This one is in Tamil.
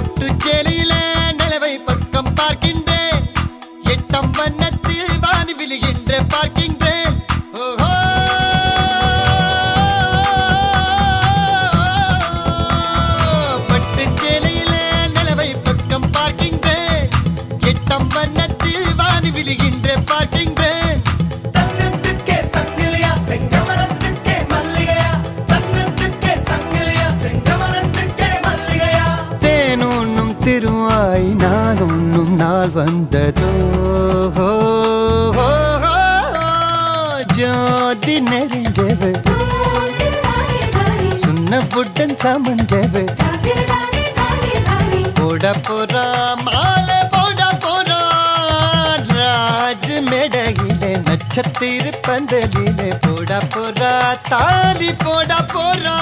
பட்டு சேலையில நிலவை பக்கம் பார்க்கின்றேன். எட்டம் வண்ணத்தில் வானி விழுகின்ற பார்க்கின்றேன். ஓஹோ! பட்டு சேலையில நிலவை பக்கம் பார்க்கின்றேன். எட்டம் வண்ணத்தில் வானி விழுகின்ற ஆய் நான் உண்ணும் நாள் வந்ததோ? ஜோதி நெறிஞ்சவு சுண்ண புட்டன் சமஞ்சவு போட போறா மாலை போட போறா ராஜ் மேடையிலே நட்சத்திர பந்தலிலே போட போறா தாலி போட போறா.